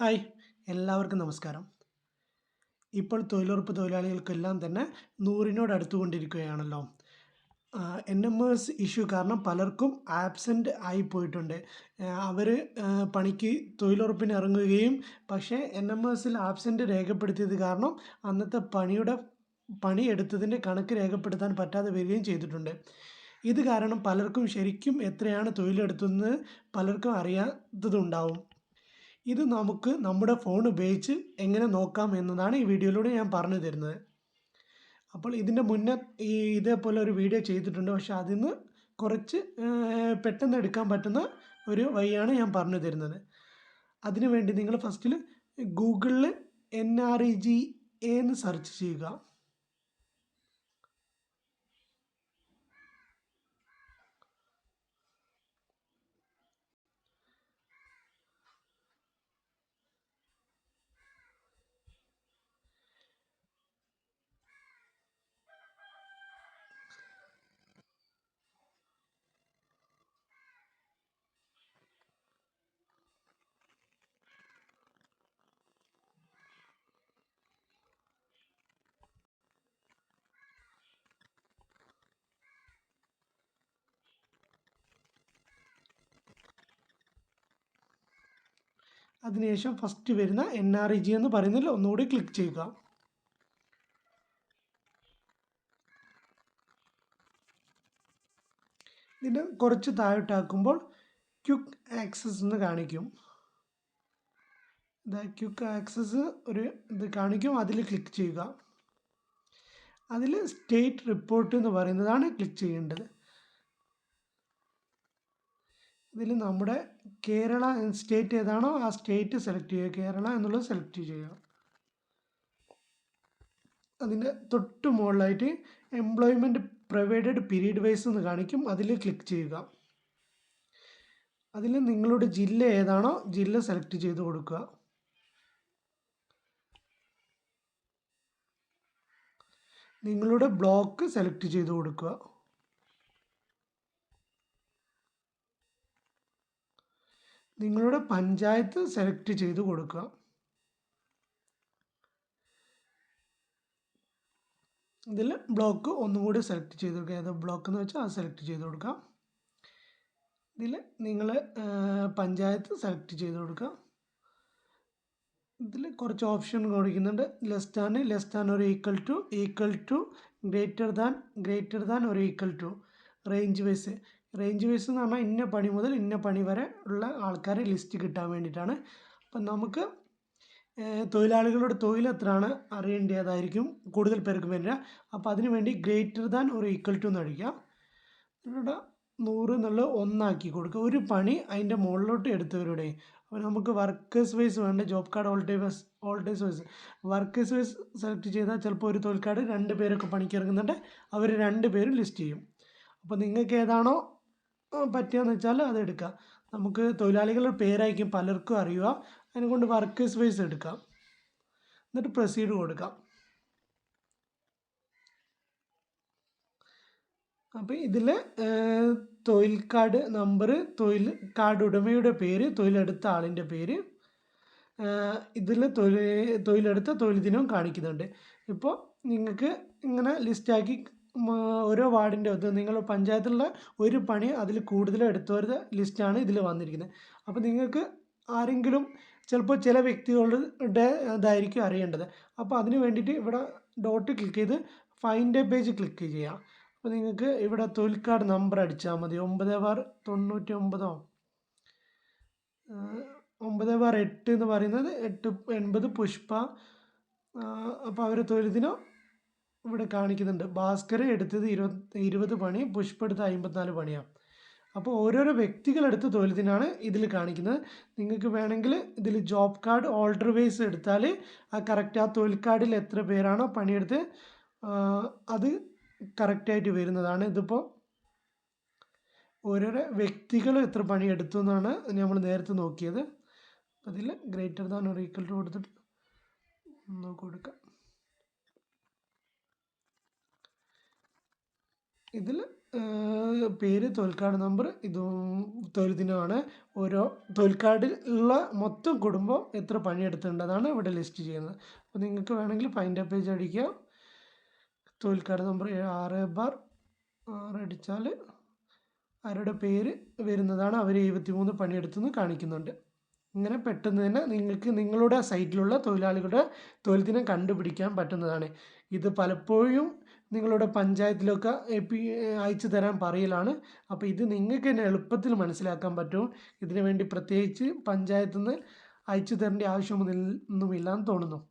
Hi എല്ലാവർക്കും നമസ്കാരം. ഇപ്പോൾ തൊഴിലുറപ്പ് തൊഴിലാളികൾക്കെല്ലാം തന്നെ നൂറിനോട് അടുത്തുകൊണ്ടിരിക്കുകയാണല്ലോ. എൻ എം എസ് ഇഷ്യൂ കാരണം പലർക്കും ആബ്സെന്റ് ആയി പോയിട്ടുണ്ട്. അവർ പണിക്ക് തൊഴിലുറപ്പിന് ഇറങ്ങുകയും പക്ഷേ എൻ എം എസിൽ ആബ്സെന്റ് രേഖപ്പെടുത്തിയത് കാരണം അന്നത്തെ പണിയുടെ പണി എടുത്തതിന്റെ കണക്ക് രേഖപ്പെടുത്താൻ പറ്റാതെ വരികയും ചെയ്തിട്ടുണ്ട്. ഇത് കാരണം പലർക്കും ശരിക്കും എത്രയാണ് തൊഴിലെടുത്തതെന്ന് പലർക്കും അറിയാത്തതുണ്ടാവും. ഇത് നമുക്ക് നമ്മുടെ ഫോൺ ഉപയോഗിച്ച് എങ്ങനെ നോക്കാം എന്നതാണ് ഈ വീഡിയോയിലൂടെ ഞാൻ പറഞ്ഞു തരുന്നത്. അപ്പോൾ ഇതിന്റെ മുന്നേ ഈ ഇതേപോലെ ഒരു വീഡിയോ ചെയ്തിട്ടുണ്ട്. പക്ഷെ അതിൽ നിന്ന് കുറച്ച് പെട്ടെന്ന് എടുക്കാൻ പറ്റുന്ന ഒരു വഴിയാണ് ഞാൻ പറഞ്ഞു തരുന്നത്. അതിനുവേണ്ടി നിങ്ങൾ ഫസ്റ്റിൽ ഗൂഗിളിൽ എൻ ആർ ഇ ജി എന്ന് സെർച്ച് ചെയ്യുക. അതിനുശേഷം ഫസ്റ്റ് വരുന്ന എൻ ആർ ഇ ജി എന്ന് പറയുന്നതിൽ ഒന്നുകൂടി ക്ലിക്ക് ചെയ്യുക. ഇതിന്റെ കുറച്ച് താഴോട്ടാക്കുമ്പോൾ ക്യുക്ക് ആക്സസ് എന്ന് കാണിക്കും. ഇതാ ക്യുക്ക് ആക്സസ് ഒരു ഇത് കാണിക്കും അതിൽ ക്ലിക്ക് ചെയ്യുക. അതിൽ സ്റ്റേറ്റ് റിപ്പോർട്ട് എന്ന് പറയുന്നതാണ് ക്ലിക്ക് ചെയ്യേണ്ടത്. ഇതിൽ നമ്മുടെ കേരള സ്റ്റേറ്റ് ഏതാണോ ആ സ്റ്റേറ്റ് സെലക്ട് ചെയ്യുക. കേരള എന്നുള്ളത് സെലക്ട് ചെയ്യുക. അതിന്റെ തൊട്ട് മുകളിലായിട്ട് എംപ്ലോയ്മെന്റ് പ്രൊവൈഡഡ് പീരീഡ് വൈസ് എന്ന് കാണിക്കും. അതിൽ ക്ലിക്ക് ചെയ്യുക. അതിൽ നിങ്ങളുടെ ജില്ല ഏതാണോ ജില്ല സെലക്ട് ചെയ്ത് കൊടുക്കുക. നിങ്ങളുടെ ബ്ലോക്ക് സെലക്ട് ചെയ്ത് കൊടുക്കുക. നിങ്ങളുടെ പഞ്ചായത്ത് സെലക്ട് ചെയ്ത് കൊടുക്കുക. ഇതിൽ ബ്ലോക്ക് ഒന്നും കൂടി സെലക്ട് ചെയ്ത് കൊടുക്കുക. ഏത് ബ്ലോക്ക് എന്ന് വെച്ചാൽ അത് സെലക്ട് ചെയ്ത് കൊടുക്കുക. ഇതിൽ നിങ്ങൾ പഞ്ചായത്ത് സെലക്ട് ചെയ്ത് കൊടുക്കുക. ഇതിൽ കുറച്ച് ഓപ്ഷൻ കൊടുക്കുന്നുണ്ട് ലെസ് ദാൻ ലെസ് ദാൻ ഒരു equal to equal to greater than greater than ഒരു equal to range wise range wise എന്ന് പറഞ്ഞാൽ ഇന്ന പണി മുതൽ ഇന്ന പണി വരെ ഉള്ള ആൾക്കാരെ ലിസ്റ്റ് കിട്ടാൻ വേണ്ടിയിട്ടാണ്. അപ്പം നമുക്ക് തൊഴിലാളികളുടെ തൊഴിൽ എത്രയാണ് അറിയേണ്ടതായിരിക്കും കൂടുതൽ പേർക്ക് വരിക അപ്പോൾ അതിനു വേണ്ടി ഗ്രേറ്റർ ദാൻ ഒരു ഈക്വൽ ടു എന്ന് അടിക്കുക ഇവിടെ നൂറ് എന്നുള്ള ഒന്നാക്കി കൊടുക്കുക. ഒരു പണി അതിന്റെ മുകളിലോട്ട് എടുത്തവരുടെ അപ്പോൾ നമുക്ക് വർക്കേഴ്സ് വൈസ് വേണ്ട job card holders holders wise workers wise select ചെയ്താൽ ചിലപ്പോൾ ഒരു തൊഴിൽക്കാട് രണ്ട് പേരൊക്കെ പണിക്ക് ഇറങ്ങുന്നുണ്ട്. അവർ രണ്ട് പേരും ലിസ്റ്റ് ചെയ്യും. അപ്പോൾ നിങ്ങൾക്ക് ഏതാണോ പറ്റുകയെന്ന് വെച്ചാൽ അത് എടുക്കാം. നമുക്ക് തൊഴിലാളികളുടെ പേരായിരിക്കും പലർക്കും അറിയുക. അതിനെക്കൊണ്ട് വർക്കേഴ്സ് വൈസ് എടുക്കാം. എന്നിട്ട് പ്രൊസീഡ് കൊടുക്കാം. അപ്പോൾ ഇതിൽ തൊഴിൽ കാർഡ് നമ്പർ തൊഴിൽ കാർഡ് ഉടമയുടെ പേര് തൊഴിലെടുത്ത ആളിന്റെ പേര് ഇതിൽ തൊഴിൽ തൊഴിലെടുത്ത തൊഴിൽ ദിനവും കാണിക്കുന്നുണ്ട്. ഇപ്പോൾ നിങ്ങൾക്ക് ഇങ്ങനെ ലിസ്റ്റാക്കി ഓരോ വാർഡിന്റെ അത് നിങ്ങൾ പഞ്ചായത്തിലുള്ള ഒരു പണി അതിൽ കൂടുതൽ എടുത്തവരുടെ ലിസ്റ്റാണ് ഇതിൽ വന്നിരിക്കുന്നത്. അപ്പോൾ നിങ്ങൾക്ക് ആരെങ്കിലും ചിലപ്പോൾ ചില വ്യക്തികളുടെ ഇതായിരിക്കും അറിയേണ്ടത്. അപ്പോൾ അതിന് വേണ്ടിയിട്ട് ഇവിടെ ഡോട്ട് ക്ലിക്ക് ചെയ്ത് ഫൈൻഡ് പേജ് ക്ലിക്ക് ചെയ്യാം അപ്പോൾ നിങ്ങൾക്ക് ഇവിടെ തൊഴിൽ കാർഡ് നമ്പർ അടിച്ചാൽ മതി. ഒമ്പത് ബാർ തൊണ്ണൂറ്റി ഒമ്പതോ? ഒമ്പത് ബാർ എട്ട് എന്ന് പറയുന്നത് എട്ട് എൺപത് പുഷ്പ. അപ്പോൾ അവരെ തൊഴിലിനോ ഇവിടെ കാണിക്കുന്നുണ്ട്. ഭാസ്കർ എടുത്തത് ഇരുപത് ഇരുപത് പണി പുഷ്പ എടുത്ത് അമ്പത്തിനാല് പണിയാണ് അപ്പോൾ ഓരോരോ വ്യക്തികളെടുത്ത് തൊഴിലത്തിനാണ് ഇതിൽ കാണിക്കുന്നത്. നിങ്ങൾക്ക് വേണമെങ്കിൽ ഇതിൽ ജോബ് കാർഡ് ഓൾഡർ വൈസ് എടുത്താൽ ആ കറക്റ്റ് ആ തൊഴിൽ കാർഡിൽ എത്ര പേരാണോ പണിയെടുത്ത് അത് കറക്റ്റായിട്ട് വരുന്നതാണ്. ഇതിപ്പോൾ ഓരോരോ വ്യക്തികൾ എത്ര പണിയെടുത്തു എന്നാണ് നമ്മൾ നേരത്തെ നോക്കിയത്. അതിൽ ഗ്രേറ്റർ ദാൻ ഒരു ഈക്വൽ ടു കൊടുത്തിട്ട് നോക്കി കൊടുക്കാം. ഇതിൽ പേര് തോൽക്കാട് നമ്പർ ഇതും തൊഴിൽ ദിനമാണ് ഓരോ തൊഴിൽ കാർഡിൽ ഉള്ള മൊത്തം കുടുംബം എത്ര പണിയെടുത്തിട്ടുണ്ടെന്നാണ് ഇവിടെ ലിസ്റ്റ് ചെയ്യുന്നത്. അപ്പോൾ നിങ്ങൾക്ക് വേണമെങ്കിൽ ഫൈൻഡ് പേജ് അടിക്കുക. തൊഴിൽ നമ്പർ ആറ് ബാർ ആറ് അടിച്ചാൽ ആരുടെ പേര് വരുന്നതാണ് അവർ എഴുപത്തി മൂന്ന് പണിയെടുത്തെന്ന് കാണിക്കുന്നുണ്ട്. ഇങ്ങനെ പെട്ടെന്ന് തന്നെ നിങ്ങൾക്ക് നിങ്ങളുടെ സൈറ്റിലുള്ള തൊഴിലാളികളുടെ തൊഴിൽ ദിനം കണ്ടുപിടിക്കാൻ പറ്റുന്നതാണ്. ഇത് പലപ്പോഴും നിങ്ങളുടെ പഞ്ചായത്തിലൊക്കെ അയച്ചു തരാൻ പറയലാണ്. അപ്പോൾ ഇത് നിങ്ങൾക്ക് തന്നെ എളുപ്പത്തിൽ മനസ്സിലാക്കാൻ പറ്റും. ഇതിനു വേണ്ടി പ്രത്യേകിച്ച് പഞ്ചായത്തിൽ നിന്ന് അയച്ചു തരേണ്ട ആവശ്യമൊന്നുമില്ലെന്ന് തോന്നുന്നു.